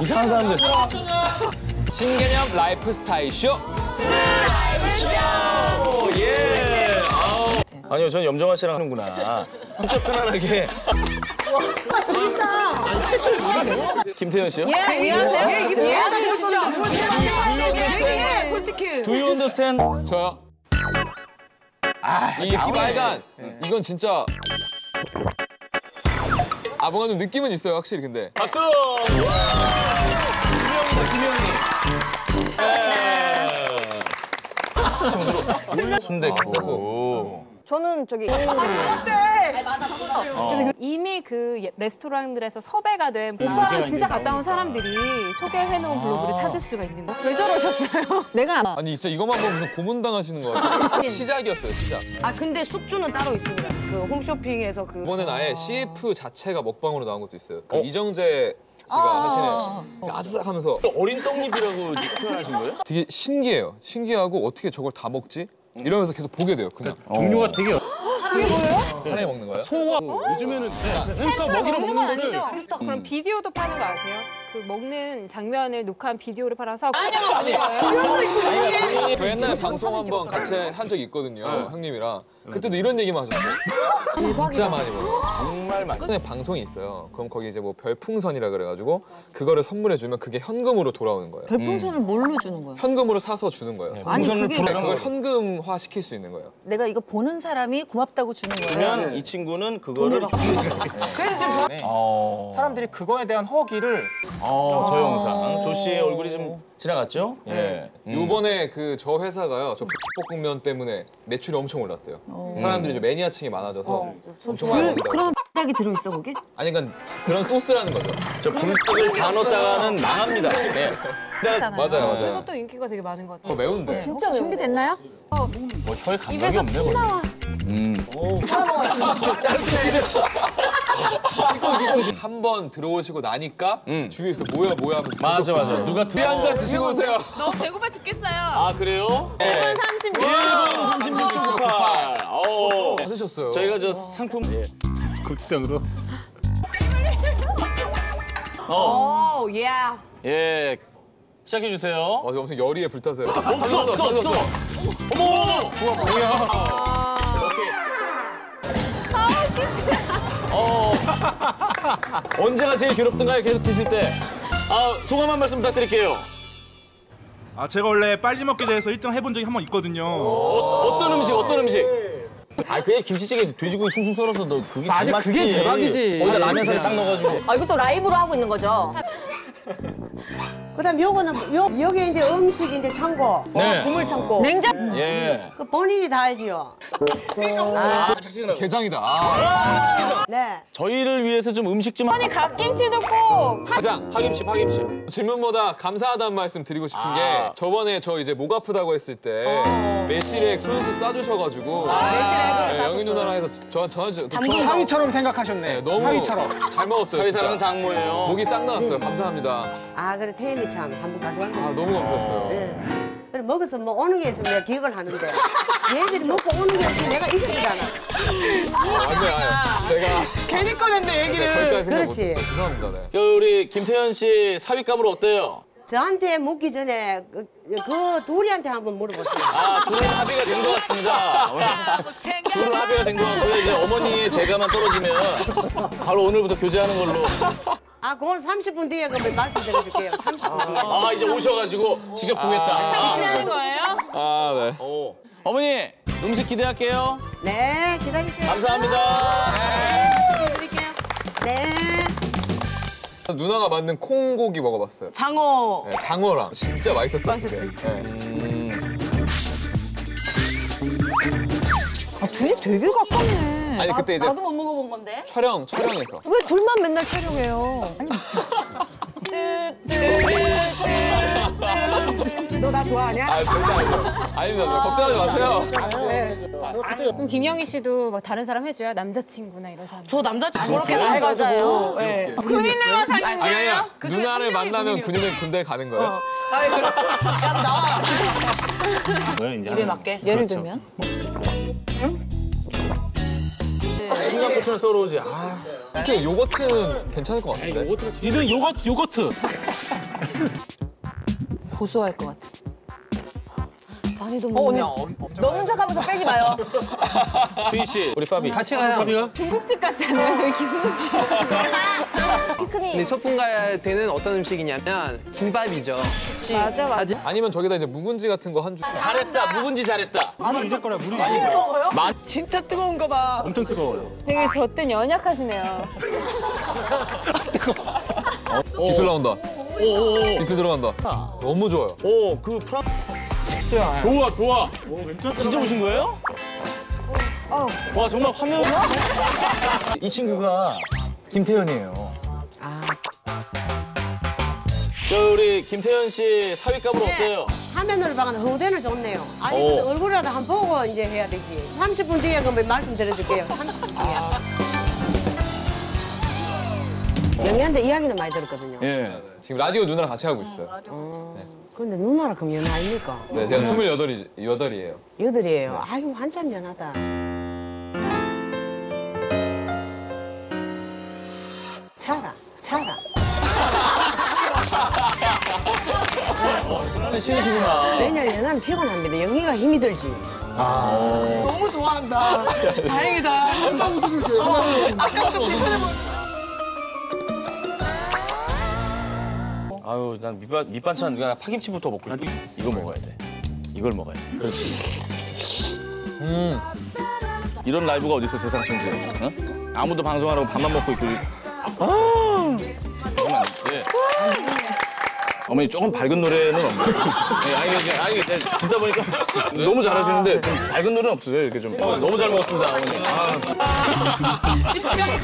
이상한 사람들. 신개념 라이프 스타일 쇼. 예. 아우. 아니요, 전 염정아 씨랑 하는구나. 진짜 편안하게. 김태현 씨요? 예, 안녕하세요. 얘 이게 뭐야? 진짜. 얘기해, 솔직히. Do you understand? 저요. 아, 이 빨간 이건 진짜 아 뭔가 좀 느낌은 있어요 확실히 근데 박수! 김영희. 네. 순대 세고. 저는 저기 그래서 이미 그 예- 레스토랑들에서 섭외가 된 오빠랑 진짜 가까운 사람들이 소개해놓은 블로그를 찾을 수가 있는 거. 왜 저러셨어요? 내가 안 아니 진짜 이것만 보면 무슨 고문당하시는 거 같아요. 시작이었어요 시작. 아 근데 숙주는 따로 있습니다. 그 홈쇼핑에서 그 이번엔 아예 CF 자체가 먹방으로 나온 것도 있어요. 그 이정재 씨가 하시는 아삭하면서 어린 떡잎이라고 표현하신 거예요? 되게 신기해요. 신기하고 어떻게 저걸 다 먹지? 이러면서 계속 보게 돼요 그냥. 종류가 되게 하나에 먹는 거예요? 소화. 요즘에는 햄스터 먹이로 먹는 거를 아니죠? 그럼 비디오도 파는 거 아세요? 그 먹는 장면을 녹화한 비디오를 팔아서 거예요. 저 옛날에 방송 한번 같이 한 적이 있거든요 형님이랑 그때도 이런 얘기만 하셨어요 진짜 많이 먹어요 정말 많이. 최근에 방송이 있어요. 그럼 거기 이제 뭐 별풍선이라 그래가지고 그거를 선물해 주면 그게 현금으로 돌아오는 거예요. 별풍선을 뭘로 주는 거야? 현금으로 사서 주는 거예요. 아니, 그게- 네, 그걸 거. 현금화 시킬 수 있는 거예요. 내가 이거 보는 사람이 고맙다고 주는 거야. 그러면 이 친구는 그거를 어. 사람들이 그거에 대한 허기를 어, 저 영상 조 씨의 얼굴이 좀 지나갔죠? 예. 음. 요번에 그 저 회사가요. 저 볶음면 때문에 매출이 엄청 올랐대요. 사람들이 좀 매니아층이 많아져서 엄청 많이 먹는다고. 그럼 딱이 들어있어 거기? 아니 그러니까 그런 소스라는 거죠. 저 불닭을 다 넣었다가는 망합니다. 네. 맞아요, 맞아요. 그래서 또 인기가 되게 많은 것 어, 같아요. 매운데. 진짜 매운. 준비됐나요? 뭐 혀에 감각이 입에서 없네. 피 거의. 나와. 한 번 들어오시고 나니까 음. 주위에서 뭐야 뭐야 하면서 맞아 맞아. 누가 우리 한잔 드시고 오세요. 너무 배고파 죽겠어요. 아 그래요? 네. 36. 1분 36.8. 어. 받으셨어요. 저희가 저 상품 예. 고추장으로 어. 오, 예. 예. 시작해 주세요. 어, 저 엄청 열의에 불타세요. 없어 없어 없어. 어머. 좋아 뭐야. 언제가 제일 괴롭던가요? 계속 드실 때. 아 소감 한 말씀 부탁드릴게요. 아 제가 원래 빨리 먹게 돼서 1등 해본 적이 한 번 있거든요. 어, 떤 음식 어떤 음식? 아 그냥 김치찌개 돼지고기 숭숭 썰어서 너 그게 맞아, 제맛이지. 그게 대박이지. 거기다 라면 사리 딱 넣어가지고. 아 이것도 라이브로 하고 있는 거죠? 그다음 요거는 요 여기 이제 음식 이제 창고 네. 보물 창고. 냉장. 예. 그 본인이 다 알지요. 게장이다. 아, 네. 저희를 위해서 좀 음식 좀 아니 갓김치도 꼭 가장 파김치 파김치. 질문보다 감사하다는 말씀 드리고 싶은 아. 게 저번에 저 이제 목 아프다고 했을 때 매실액 손수 싸주셔가지고 네, 영희 누나랑 해서 저 저한테 저, 저, 사위처럼 생각하셨네. 네, 너무 사위처럼. 잘 먹었어요. 사위사랑 진짜. 장모예요. 목이 싹 나왔어요. 감사합니다. 아 그래 태연이 참 한 번 가져간 거. 아 너무 감사했어요. 네. 그래 먹어서 뭐 오는 게 있으면 내가 기억을 하는데 얘들이 먹고 오는 게 없으면 내가 잊어버리잖아. 완전 아니에요. 제가 괜히 꺼냈네 얘기를. 그렇지. 못했어요. 죄송합니다. 네. 그 우리 김태현 씨 사윗감으로 어때요? 저한테 묻기 전에 그, 그 둘이한테 한번 물어보세요. 아, 둘은 합의가 된 것 같습니다. 오늘 둘은 합의가 된 것 같고요. 이제 어머니의 재가만 떨어지면 바로 오늘부터 교제하는 걸로. 아 그건 30분 뒤에 그 말씀드려줄게요. 30분 뒤에. 아, 이제 오셔가지고 직접 보겠다. 하는 거예요? 아 네. 오. 어머니, 음식 기대할게요. 네 기다리세요. 감사합니다. 네 맛있게 드릴게요. 네. 누나가 만든 콩고기 먹어봤어요. 장어. 네, 장어랑 진짜 맛있었어요. 그게. 네. 아, 둘이 되게 가깝네. 아니 그때 이제 나도 못 먹어 본 건데. 촬영 촬영에서 왜 둘만 맨날 촬영해요? 아니, 너나 좋아하냐? 아 절대 아니에요. 아닙니다. 걱정하지 마세요. 그럼 김영희 씨도 막 다른 사람 해줘요? 남자친구나 이런 사람. 저 남자친구 그렇게 해가지고. 네. 군인네와 아니 아니야. 그 중에 누나를 한 명이 만나면. 군인은 군대 가는 거예요. 아니 그럼 야너 나와. 뭐야, 이제 입에 하는 맞게. 예를. 들면? 청양고추는 썰어오지. 아, 특히 요거트는 괜찮을 것 같은데. 이든 요거트 요거트. 고소할 것 같아. 많이도 어, 먹네. 언니. 넣는 척하면서 빼지 마요. 휘 씨, 우리 파비. 같이 가요. 중국집 같잖아요. 저희 김국집. 근데 소풍 갈 때는 어떤 음식이냐면 김밥이죠. 맞아 맞아. 아니면 저기다 이제 묵은지 같은 거 한 줄. 잘했다. 묵은지 잘했다. 물이 이제 거라 물이. 진짜 뜨거운 거 봐. 엄청 뜨거워요. 되게 저땐 연약하시네요. 기술 나온다. 오오오. 기술 들어간다. 너무 좋아요. 오, 그 프랑. 좋아, 좋아. 진짜 오신 거예요? 와, 정말 화면. 이 친구가 김태현이에요. 저 우리 김태현 씨 사위감은 어때요? 화면으로 봐가는 허우대는 좋네요. 아니 근데 오. 얼굴이라도 한 번 보고 이제 해야 되지. 30분 뒤에 그럼 말씀드려줄게요. 30분 뒤에. 영희한테 이야기는 많이 들었거든요. 예. 지금 라디오 누나랑 같이 하고 있어요. 근데 누나라 그럼 연하 아닙니까? 네, 제가 스물여덟이 여덟이에요. 여덟이에요. 아유 한참 연하다. 차라, 차라. 신이시구나. 왜냐면 연하는 피곤합니다. 영희가 힘이 들지. 너무 좋아한다. 다행이다. 아유, 난 밑반, 밑반찬 그냥 파김치부터 먹고 싶어. 이거 먹어야 돼. 이걸 먹어야 돼. 그렇지. 음. 이런 라이브가 어딨어, 세상 천지에. 어? 아무도 방송하라고 밥만 먹고 있고. 아! 어머니 조금 밝은 노래는 없나요? 네, 아니, 이게, 아니, 이게 듣다 보니까 너무 잘하시는데 좀 밝은 노래는 없으세요? 이렇게 좀. 어, 너무 잘 먹었습니다, 어머니. 아.